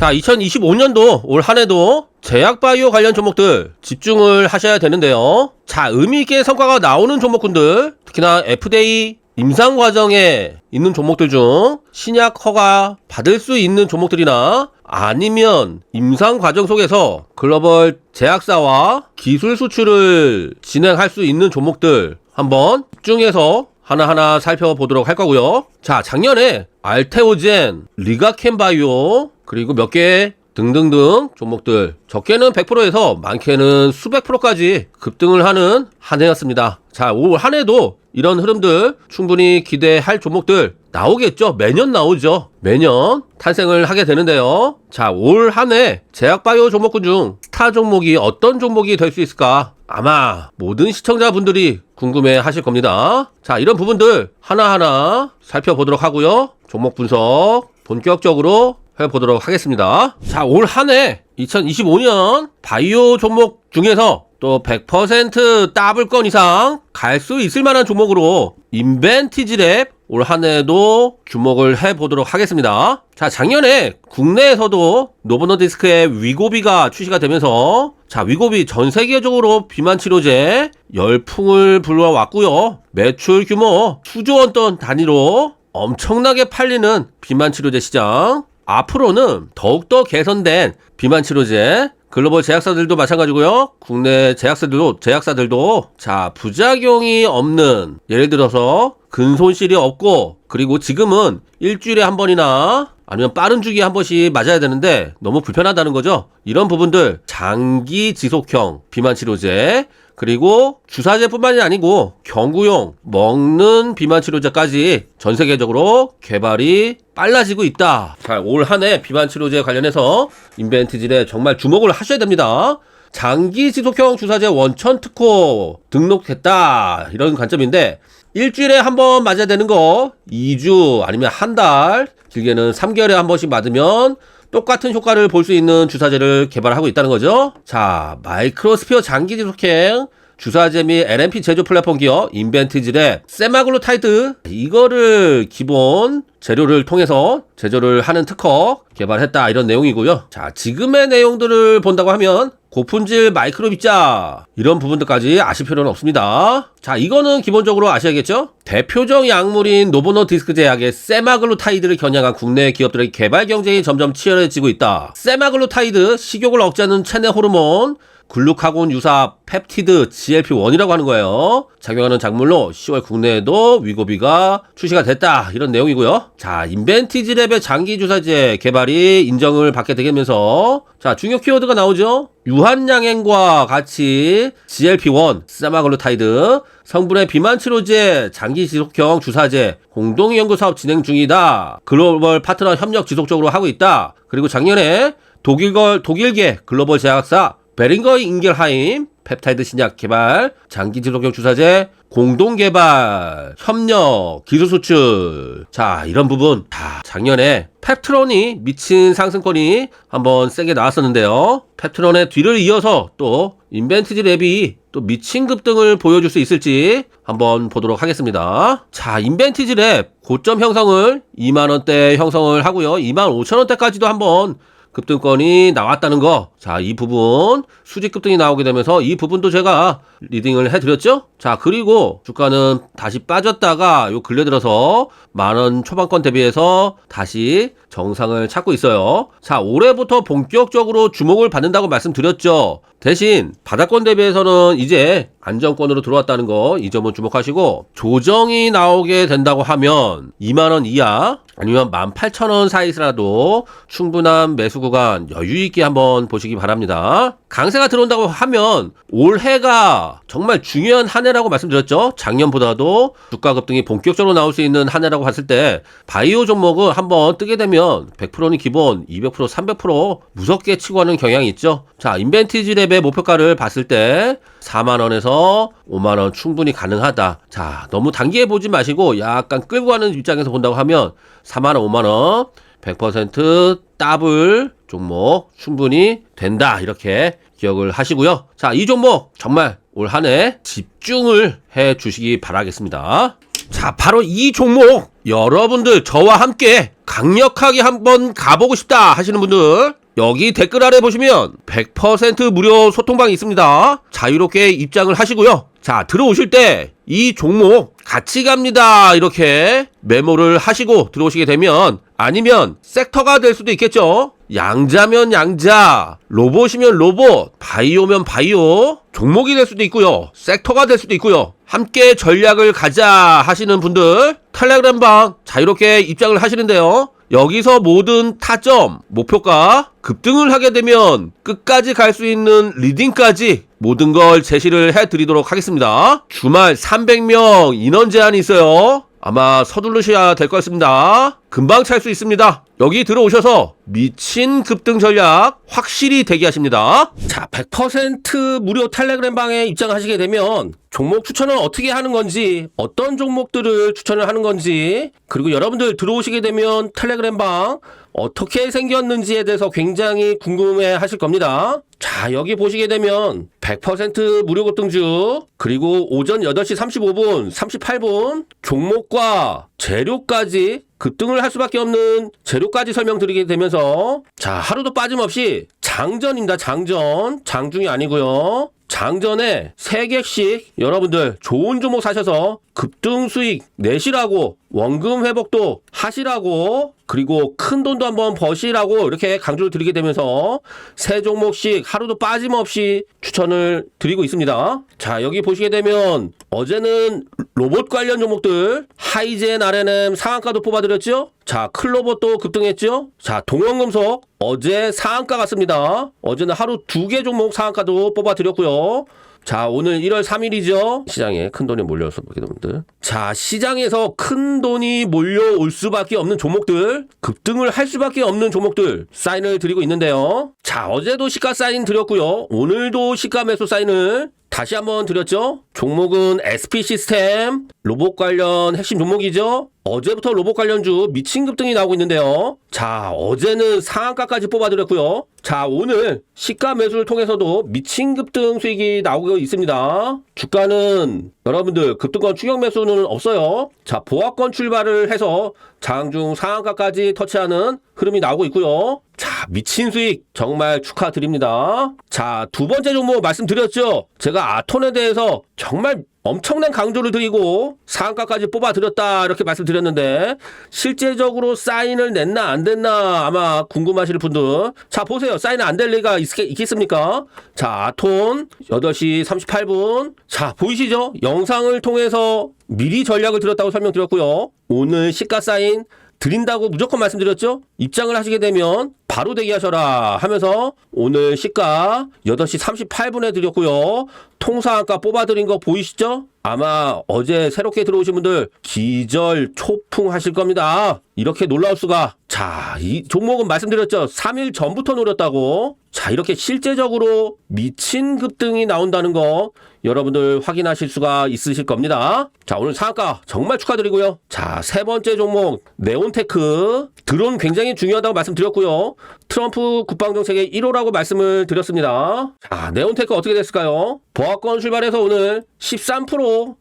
자, 2025년도 올 한 해도 제약바이오 관련 종목들 집중을 하셔야 되는데요. 자, 의미있게 성과가 나오는 종목군들, 특히나 FDA 임상 과정에 있는 종목들 중 신약 허가 받을 수 있는 종목들이나 아니면 임상 과정 속에서 글로벌 제약사와 기술 수출을 진행할 수 있는 종목들 한번 집중해서 하나하나 살펴보도록 할 거고요. 자, 작년에 알테오젠, 리가켄바이오, 그리고 몇 개 등등등 종목들 적게는 100%에서 많게는 수백 프로까지 급등을 하는 한 해였습니다. 자, 올한 해도 이런 흐름들 충분히 기대할 종목들 나오겠죠. 매년 나오죠. 매년 탄생을 하게 되는데요. 자, 올 한 해 제약바이오 종목군 중 스타 종목이 어떤 종목이 될 수 있을까? 아마 모든 시청자분들이 궁금해 하실 겁니다. 자, 이런 부분들 하나하나 살펴보도록 하고요. 종목 분석 본격적으로 해보도록 하겠습니다. 자, 올 한 해 2025년 바이오 종목 중에서 또 100% 따블 건 이상 갈 수 있을 만한 종목으로 인벤티지랩 올 한 해도 주목을 해보도록 하겠습니다. 자, 작년에 국내에서도 노보노디스크의 위고비가 출시가 되면서 자, 위고비 전 세계적으로 비만 치료제 열풍을 불러왔고요. 매출 규모 수조 원 돈 단위로 엄청나게 팔리는 비만 치료제 시장. 앞으로는 더욱더 개선된 비만 치료제 글로벌 제약사들도 마찬가지고요. 국내 제약사들도 제약사들도 자 부작용이 없는 예를 들어서 근손실이 없고 그리고 지금은 일주일에 한 번이나 아니면 빠른 주기에 한 번씩 맞아야 되는데 너무 불편하다는 거죠. 이런 부분들 장기 지속형 비만 치료제 그리고 주사제뿐만이 아니고 경구용 먹는 비만 치료제까지 전 세계적으로 개발이 빨라지고 있다. 자, 올 한 해 비만 치료제 관련해서 인벤트질에 정말 주목을 하셔야 됩니다. 장기 지속형 주사제 원천 특허 등록했다. 이런 관점인데 일주일에 한 번 맞아야 되는 거 2주 아니면 한 달, 길게는 3개월에 한 번씩 맞으면 똑같은 효과를 볼 수 있는 주사제를 개발하고 있다는 거죠. 자, 마이크로스피어 장기 지속행 주사제 및 LNP 제조 플랫폼 기업 인벤트질의 세마글루타이드 이거를 기본 재료를 통해서 제조를 하는 특허 개발했다 이런 내용이고요. 자, 지금의 내용들을 본다고 하면 고품질 마이크로 빗자 이런 부분들까지 아실 필요는 없습니다. 자, 이거는 기본적으로 아셔야겠죠? 대표적 약물인 노보노 디스크 제약의 세마글루타이드를 겨냥한 국내 기업들의 개발 경쟁이 점점 치열해지고 있다. 세마글루타이드 식욕을 억제하는 체내 호르몬 글루카곤 유사 펩티드 GLP-1이라고 하는 거예요. 작용하는 작물로 10월 국내에도 위고비가 출시가 됐다. 이런 내용이고요. 자, 인벤티지랩의 장기 주사제 개발이 인정을 받게 되면서 자, 중요 키워드가 나오죠. 유한양행과 같이 GLP-1, 세마글루타이드, 성분의 비만 치료제, 장기 지속형 주사제, 공동 연구 사업 진행 중이다. 글로벌 파트너 협력 지속적으로 하고 있다. 그리고 작년에 독일걸 독일계 글로벌 제약사 베링거 인겔하임 펩타이드 신약 개발, 장기 지속형 주사제 공동 개발, 협력, 기술 수출. 자, 이런 부분 다 작년에 펩트론이 미친 상승권이 한번 세게 나왔었는데요. 펩트론의 뒤를 이어서 또 인벤트지 랩이 또 미친 급등을 보여줄 수 있을지 한번 보도록 하겠습니다. 자, 인벤티지 랩 고점 형성을 2만 원대 형성을 하고요. 2만 5천 원대까지도 한번 급등권이 나왔다는 거. 자, 이 부분 수직 급등이 나오게 되면서 이 부분도 제가 리딩을 해드렸죠. 자, 그리고 주가는 다시 빠졌다가 요 근래 들어서 만원 초반권 대비해서 다시 정상을 찾고 있어요. 자, 올해부터 본격적으로 주목을 받는다고 말씀드렸죠. 대신 바닥권 대비해서는 이제 안정권으로 들어왔다는 거 이 점은 주목하시고 조정이 나오게 된다고 하면 2만 원 이하 아니면 18,000원 사이라도 충분한 매수 구간 여유 있게 한번 보시기 바랍니다. 강세가 들어온다고 하면 올해가 정말 중요한 한 해라고 말씀드렸죠. 작년보다도 주가 급등이 본격적으로 나올 수 있는 한 해라고 봤을 때 바이오 종목은 한번 뜨게 되면 100%는 기본, 200%, 300% 무섭게 치고 하는 경향이 있죠. 자, 인벤티지 랩의 목표가를 봤을 때 4만 원에서 5만 원 충분히 가능하다. 자, 너무 단기에 보지 마시고 약간 끌고 가는 입장에서 본다고 하면 4만 원, 5만 원 100% 더블 종목 충분히 된다. 이렇게 기억을 하시고요. 자, 이 종목 정말 올 한 해 집중을 해 주시기 바라겠습니다. 자, 바로 이 종목 여러분들 저와 함께 강력하게 한번 가보고 싶다 하시는 분들 여기 댓글 아래 보시면 100% 무료 소통방이 있습니다. 자유롭게 입장을 하시고요. 자, 들어오실 때 이 종목 같이 갑니다. 이렇게 메모를 하시고 들어오시게 되면 아니면 섹터가 될 수도 있겠죠. 양자면 양자, 로봇이면 로봇, 바이오면 바이오, 종목이 될 수도 있고요. 섹터가 될 수도 있고요. 함께 전략을 가자 하시는 분들 텔레그램방 자유롭게 입장을 하시는데요. 여기서 모든 타점, 목표가 급등을 하게 되면 끝까지 갈 수 있는 리딩까지 모든 걸 제시를 해드리도록 하겠습니다. 주말 300명 인원 제한이 있어요. 아마 서두르셔야 될 것 같습니다. 금방 찰 수 있습니다. 여기 들어오셔서 미친 급등 전략 확실히 대기하십니다. 자, 100% 무료 텔레그램 방에 입장하시게 되면 종목 추천을 어떻게 하는 건지, 어떤 종목들을 추천을 하는 건지, 그리고 여러분들 들어오시게 되면 텔레그램 방 어떻게 생겼는지에 대해서 굉장히 궁금해 하실 겁니다. 자, 여기 보시게 되면 100% 무료 급등주, 그리고 오전 8시 35분, 38분, 종목과 재료까지 급등을 할 수밖에 없는 재료까지 설명드리게 되면서 자, 하루도 빠짐없이 장전입니다. 장전. 장중이 아니고요. 장전에 3개씩 여러분들 좋은 종목 사셔서 급등 수익 내시라고 원금 회복도 하시라고 그리고 큰 돈도 한번 버시라고 이렇게 강조를 드리게 되면서 세 종목씩 하루도 빠짐없이 추천을 드리고 있습니다. 자, 여기 보시게 되면 어제는 로봇 관련 종목들 하이젠 RNM 상한가도 뽑아드렸죠? 자, 클로봇도 급등했죠? 자, 동영금속 어제 상한가 같습니다. 어제는 하루 두 개 종목 상한가도 뽑아드렸고요. 자, 오늘 1월 3일이죠. 시장에 큰 돈이 몰려서 보게 됩니다. 자, 시장에서 큰 돈이 몰려올 수밖에 없는 종목들, 급등을 할 수밖에 없는 종목들 사인을 드리고 있는데요. 자, 어제도 시가 사인 드렸고요. 오늘도 시가 매수 사인을 다시 한번 드렸죠. 종목은 SP 시스템, 로봇 관련 핵심 종목이죠. 어제부터 로봇 관련주 미친 급등이 나오고 있는데요. 자, 어제는 상한가까지 뽑아드렸고요. 자, 오늘 시가 매수를 통해서도 미친 급등 수익이 나오고 있습니다. 주가는 여러분들 급등권 추격 매수는 없어요. 자, 보합권 출발을 해서 장중 상한가까지 터치하는 흐름이 나오고 있고요. 자, 미친 수익 정말 축하드립니다. 자, 두 번째 종목 말씀드렸죠. 제가 아톤에 대해서 정말 엄청난 강조를 드리고 상한가까지 뽑아드렸다 이렇게 말씀드렸는데 실제적으로 사인을 냈나 안 됐나 아마 궁금하실 분들. 자 보세요. 사인 안 될 리가 있, 있겠습니까? 자 아톤 8시 38분. 자 보이시죠? 영상을 통해서 미리 전략을 드렸다고 설명드렸고요. 오늘 시가 사인 드린다고 무조건 말씀드렸죠? 입장을 하시게 되면 바로 대기하셔라 하면서 오늘 시가 8시 38분에 드렸고요. 통상한가 뽑아드린 거 보이시죠? 아마 어제 새롭게 들어오신 분들 기절 초풍 하실 겁니다. 이렇게 놀라울 수가. 자, 이 종목은 말씀드렸죠. 3일 전부터 노렸다고. 자, 이렇게 실제적으로 미친 급등이 나온다는 거 여러분들 확인하실 수가 있으실 겁니다. 자, 오늘 상한가 정말 축하드리고요. 자, 세 번째 종목 네온테크 드론 굉장히 중요하다고 말씀드렸고요. 트럼프 국방정책의 1호라고 말씀을 드렸습니다. 자, 네온테크 어떻게 됐을까요? 보합권 출발해서 오늘 13%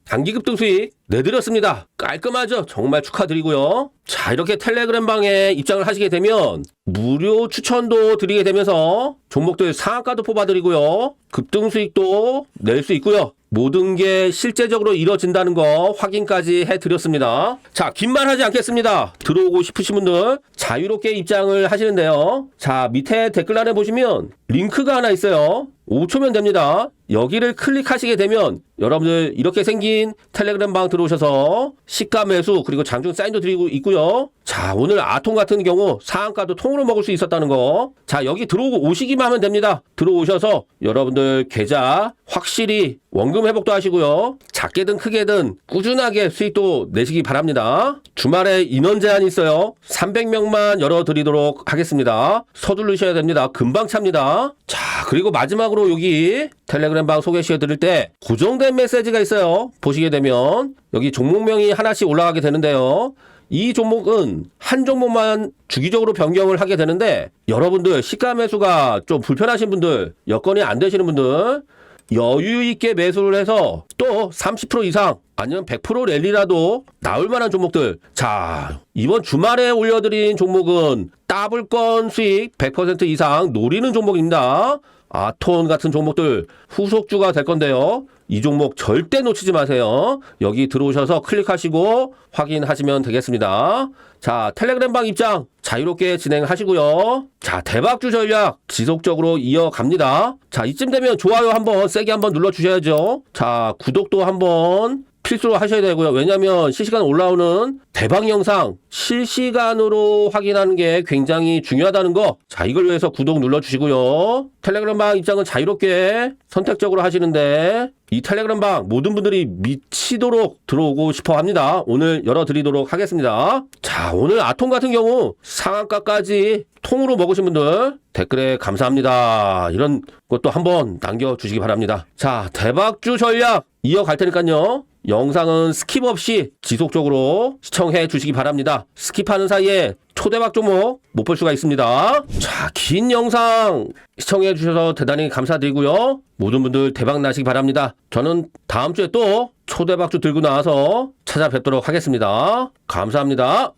단기 급등 수익 내드렸습니다. 깔끔하죠? 정말 축하드리고요. 자, 이렇게 텔레그램 방에 입장을 하시게 되면 무료 추천도 드리게 되면서 종목들 상한가도 뽑아드리고요. 급등 수익도 낼 수 있고요. 모든 게 실제적으로 이뤄진다는 거 확인까지 해드렸습니다. 자, 긴 말 하지 않겠습니다. 들어오고 싶으신 분들 자유롭게 입장을 하시는데요. 자, 밑에 댓글란에 보시면 링크가 하나 있어요. 5초면 됩니다. 여기를 클릭하시게 되면 여러분들 이렇게 생긴 텔레그램 방 들어오셔서 시가 매수 그리고 장중 사인도 드리고 있고요. 자 오늘 아통 같은 경우 상한가도 통으로 먹을 수 있었다는 거. 자 여기 들어오고 오시기만 하면 됩니다. 들어오셔서 여러분들 계좌 확실히 원금 회복도 하시고요. 작게든 크게든 꾸준하게 수익도 내시기 바랍니다. 주말에 인원 제한이 있어요. 300명만 열어드리도록 하겠습니다. 서두르셔야 됩니다. 금방 찹니다. 자 그리고 마지막으로 여기 텔레그램 방 소개시켜 드릴 때 고정된 메시지가 있어요. 보시게 되면 여기 종목명이 하나씩 올라가게 되는데요. 이 종목은 한 종목만 주기적으로 변경을 하게 되는데 여러분들 시가 매수가 좀 불편하신 분들 여건이 안 되시는 분들 여유 있게 매수를 해서 또 30% 이상 아니면 100% 랠리라도 나올 만한 종목들. 자, 이번 주말에 올려드린 종목은 따블건 수익 100% 이상 노리는 종목입니다. 아톤 같은 종목들 후속주가 될 건데요. 이 종목 절대 놓치지 마세요. 여기 들어오셔서 클릭하시고 확인하시면 되겠습니다. 자, 텔레그램방 입장 자유롭게 진행하시고요. 자, 대박주 전략 지속적으로 이어갑니다. 자, 이쯤 되면 좋아요 한번 세게 한번 눌러 주셔야죠. 자, 구독도 한번 필수로 하셔야 되고요. 왜냐하면 실시간 올라오는 대박 영상 실시간으로 확인하는 게 굉장히 중요하다는 거. 자, 이걸 위해서 구독 눌러주시고요. 텔레그램 방 입장은 자유롭게 선택적으로 하시는데 이 텔레그램 방 모든 분들이 미치도록 들어오고 싶어 합니다. 오늘 열어드리도록 하겠습니다. 자, 오늘 아톰 같은 경우 상한가까지 통으로 먹으신 분들 댓글에 감사합니다. 이런 것도 한번 남겨주시기 바랍니다. 자, 대박주 전략 이어갈 테니까요. 영상은 스킵 없이 지속적으로 시청해 주시기 바랍니다. 스킵하는 사이에 초대박 종목 못 볼 수가 있습니다. 자, 긴 영상 시청해 주셔서 대단히 감사드리고요. 모든 분들 대박 나시기 바랍니다. 저는 다음 주에 또 초대박주 들고 나와서 찾아뵙도록 하겠습니다. 감사합니다.